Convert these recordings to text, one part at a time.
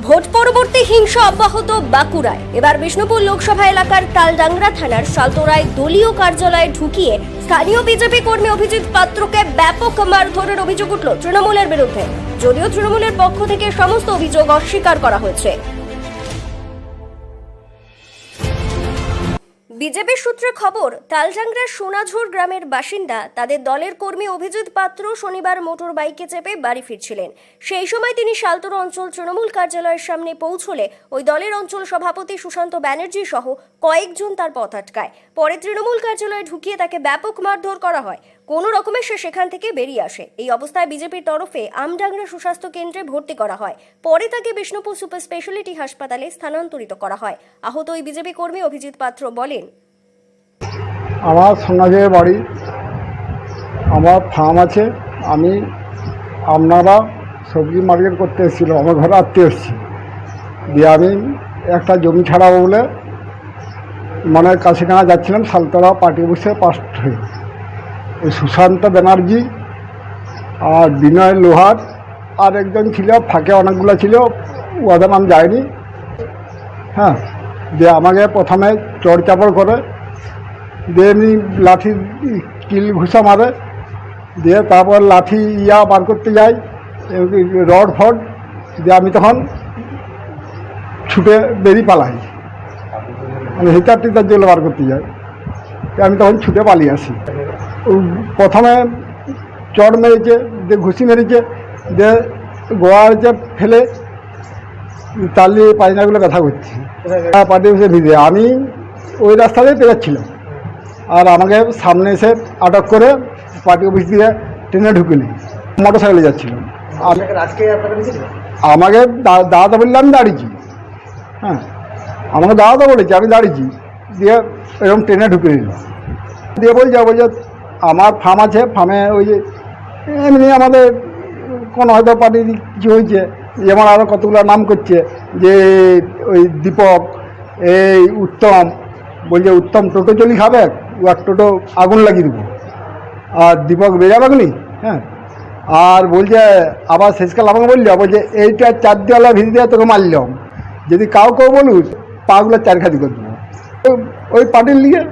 Vote পরবর্তী হিংসা অব্যাহত বাঁকুড়ায়। এবার বিষ্ণুপুর লোকসভা এলাকার তালডাংরা থানার সালতোরায় দলীয় কার্যালয়ে ঢুকিয়ে স্থানীয় বিজেপি কর্মী অভিজিৎ পাত্রকে ব্যাপক মারধরের অভিযোগ উঠল তৃণমূলের বিরুদ্ধে। যদিও তৃণমূলের পক্ষ থেকে সমস্ত অভিযোগ অস্বীকার করা হয়েছে। বিজেপি সূত্রে খবর তালজাংরা সোনাঝোর গ্রামের বাসিন্দা তাদের দলের কর্মী অভিজিৎ পাত্র শনিবার মোটর বাইকে চেপে বাড়ি ফিরছিলেন। সেই সময় তিনি শালতোর অঞ্চল তৃণমূল কার্যালয়ের সামনে পৌঁছলে ওই দলের অঞ্চল সভাপতি সুশান্ত ব্যানার্জি সহ কয়েকজন তার পথ আটকায়। পরে তৃণমূল কার্যালয়ে ঢুকিয়ে তাকে ব্যাপক মারধর করা হয়। কোনো রকমে সে সেখান থেকে বেরিয়ে আসে। এই অবস্থায় বিজেপির তরফে আমডাংরা সুস্বাস্থ্য কেন্দ্রে ভর্তি করা হয়। পরে তাকে বিষ্ণুপুর সুপার স্পেশালিটি হাসপাতালে স্থানান্তরিত করা হয়। আহত ওই বিজেপি কর্মী অভিজিৎ পাত্র বলেন, আমার সোনাঝের বাড়ি, আমার ফার্ম আছে। আমি আপনারা সবজি মার্কেট করতে এসেছিল আমার ঘরে আত্মীয় এসেছি। দিয়ে আমি একটা জমি ছাড়াবো বলে মানে কাছে কাশিডাঙ্গা যাচ্ছিলাম সালতলা পার্টি বসে পাস হয়ে। সুশান্ত ব্যানার্জি, আর বিনয় লোহার, আর একজন ছিল, ফাঁকে অনেকগুলো ছিল, ওদের নাম যায়নি। হ্যাঁ দিয়ে আমাকে প্রথমে চড় চাপড় করে, দিয়ে এমনি লাঠি কিল ঘুষা মারে, দিয়ে তারপর লাঠি ইয়া বার করতে যাই, রড ফড, দিয়ে আমি তখন ছুটে বেরিয়ে পালাই। মানে হিটার টিটার যেগুলো বার করতে যাই। আমি তখন ছুটে পালিয়ে আসি। প্রথমে চড় মেরেছে দিয়ে ঘুষি মেরেছে দিয়ে গোয়ার যে ফেলে তালিয়ে পায়নাগুলো ব্যথা করছে পার্টি অফিসে ভিজে। আমি ওই রাস্তাতেই পেরাচ্ছিলাম আর আমাকে সামনে এসে আটক করে পার্টি অফিস দিয়ে ট্রেনে ঢুকিনি। মোটর সাইকেলে যাচ্ছিলাম আমাকে দাঁড়াতে বললে আমি দাঁড়িয়েছি। হ্যাঁ আমাকে দাঁড়াতে বলেছি আমি দাঁড়িয়েছি। দিয়ে এরকম ট্রেনে ঢুকে নিল দিয়ে বলছে বলছে আমার ফার্ম আছে ফার্মে ওই যে এমনি আমাদের কোনো হয়তো পার্টির কিছু হয়েছে যেমন আরও কতগুলো নাম করছে যে ওই দীপক এই উত্তম বলছে উত্তম টোটো চলি খাবে ও এক টোটো আগুন লাগিয়ে দেবো। আর দীপক বেজাবাগনি হ্যাঁ? আর বলছে আবার শেষকাল আমাকে বলল বলছে এইটা চার দেওয়ালা ভিড় দেওয়া তোকে মারলাম যদি কাউ কেউ বলুস পাগুলো চার খাতি করে দেবো। ওই পার্টির লিগে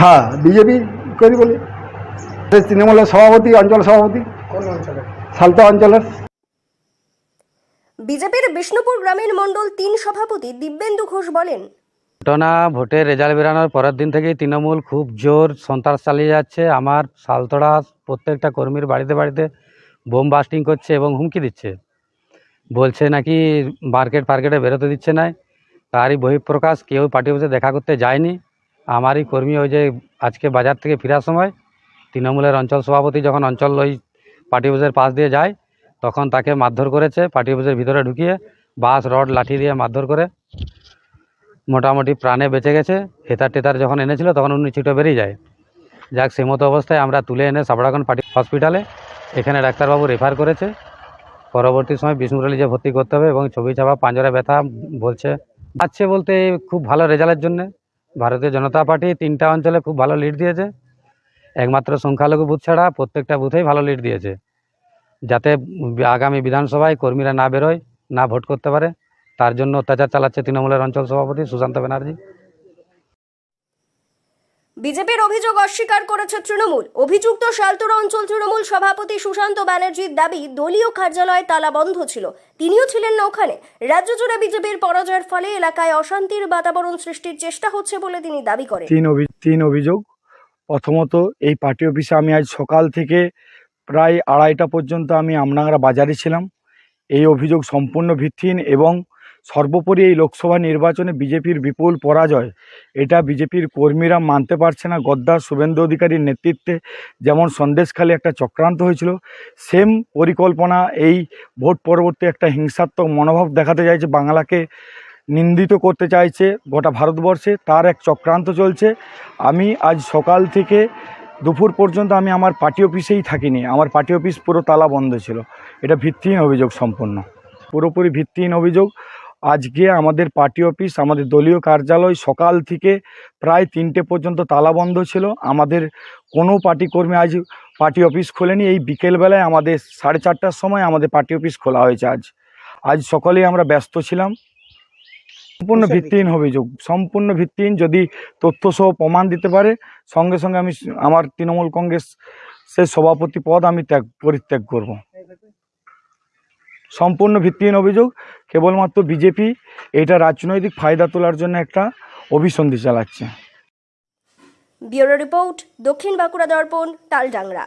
হ্যাঁ বিজেপি করি বলি। তৃণমূলের সভাপতি অঞ্চল সভাপতি সালতা অঞ্চলের। বিজেপির বিষ্ণুপুর গ্রামীণ মণ্ডল তিন সভাপতি দিব্যেন্দু ঘোষ বলেন ঘটনা ভোটের রেজাল্ট বেরানোর পরের দিন থেকেই তৃণমূল খুব জোর সন্ত্রাস চালিয়ে যাচ্ছে। আমার সালতড়া প্রত্যেকটা কর্মীর বাড়িতে বাড়িতে বোম বাস্টিং করছে এবং হুমকি দিচ্ছে। বলছে নাকি মার্কেট ফার্কেটে বেরোতে দিচ্ছে না তারই বহিঃপ্রকাশ কেউ পার্টি অফিসে দেখা করতে যায়নি। আমারই কর্মী ওই যে আজকে বাজার থেকে ফেরার সময় তৃণমূলের অঞ্চল সভাপতি যখন অঞ্চল ওই পার্টি অফিসের পাশ দিয়ে যায়, তখন তাকে মারধর করেছে, পার্টি অফিসের ভিতরে ঢুকিয়ে বাঁশ রড, লাঠি দিয়ে মারধর করে মোটামুটি প্রাণে বেঁচে গেছে। হেতার টেতার যখন এনেছিল, তখন উনি ছুটে বেরিয়ে যায়। যাক, সে মতো অবস্থায় আমরা তুলে এনে সাবড়াগন পার্টি হসপিটালে এখানে ডাক্তারবাবু রেফার করেছে। পরবর্তী সময় বিষ্ণুপুরালি যে ভর্তি করতে হবে এবং ছবি ছাপা পাঁজরে ব্যথা বলছে, যাচ্ছে বলতে খুব ভালো রেজাল্টের জন্য। ভারতীয় জনতা পার্টি তিনটা অঞ্চলে খুব ভালো লিড দিয়েছে। একমাত্র সংখ্যালঘু বুথ ছাড়া প্রত্যেকটা বুথেই ভালো লিড দিয়েছে। যাতে আগামী বিধানসভায় কর্মীরা না বেরোয়, না ভোট করতে পারে, তার জন্য অত্যাচার চালাচ্ছে তৃণমূলের অঞ্চল সভাপতি সুশান্ত ব্যানার্জি। বিজেপির অভিযোগ অস্বীকার করেছে তৃণমূল। অভিযুক্ত শালতোরা অঞ্চল তৃণমূল সভাপতি সুশান্ত ব্যানার্জির দাবি, দলীয় কার্যালয় তালা বন্ধ ছিল। তিনিও ছিলেন না ওখানে। রাজ্য জুড়ে বিজেপির পরাজয়ের ফলে এলাকায় অশান্তির বাতাবরণ সৃষ্টির চেষ্টা হচ্ছে বলে তিনি দাবি করেন। তিন তিন অভিযোগ। প্রথমত, এই পার্টি অফিসে আমি আজ সকাল থেকে প্রায় আড়াইটা পর্যন্ত আমি আমনাংরা বাজারে ছিলাম। এই অভিযোগ সম্পূর্ণ ভিত্তিহীন এবং সর্বোপরি এই লোকসভা নির্বাচনে বিজেপির বিপুল পরাজয়। এটা বিজেপির কর্মীরা মানতে পারছে না। গদ্দার শুভেন্দু অধিকারীর নেতৃত্বে যেমন সন্দেশখালী একটা চক্রান্ত হয়েছিল, সেম পরিকল্পনা এই ভোট পরবর্তী একটা হিংসাত্মক মনোভাব দেখাতে চাইছে, বাংলাকে নিন্দিত করতে চাইছে গোটা ভারতবর্ষে। তার এক চক্রান্ত চলছে। আমি আজ সকাল থেকে দুপুর পর্যন্ত আমি আমার পার্টি অফিসেই থাকিনি। আমার পার্টি অফিস পুরো তালা বন্ধ ছিল। এটা ভিত্তিহীন অভিযোগ সম্পন্ন পুরোপুরি ভিত্তিহীন অভিযোগ। আজকে আমাদের পার্টি অফিস আমাদের দলীয় কার্যালয় সকাল থেকে প্রায় তিনটে পর্যন্ত তালা বন্ধ ছিল। আমাদের কোনো পার্টি কর্মী আজ পার্টি অফিস খোলেনি। এই বিকেলবেলায় আমাদের সাড়ে চারটার সময় আমাদের পার্টি অফিস খোলা হয়েছে আজ। আজ সকলেই আমরা ব্যস্ত ছিলাম। সম্পূর্ণ ভিত্তিহীন অভিযোগ। সম্পূর্ণ ভিত্তিহীন যদি তথ্যসহ প্রমাণ দিতে পারে সঙ্গে সঙ্গে আমি আমার তৃণমূল কংগ্রেস সে সভাপতি পদ আমি ত্যাগ পরিত্যাগ করব। সম্পূর্ণ ভিত্তিহীন অভিযোগ। কেবলমাত্র বিজেপি এটা রাজনৈতিক ফায়দা তোলার জন্য একটা অভিসন্ধি চালাচ্ছে। ব্যুরো রিপোর্ট দক্ষিণ বাঁকুড়া দর্পণ, তালডাংরা।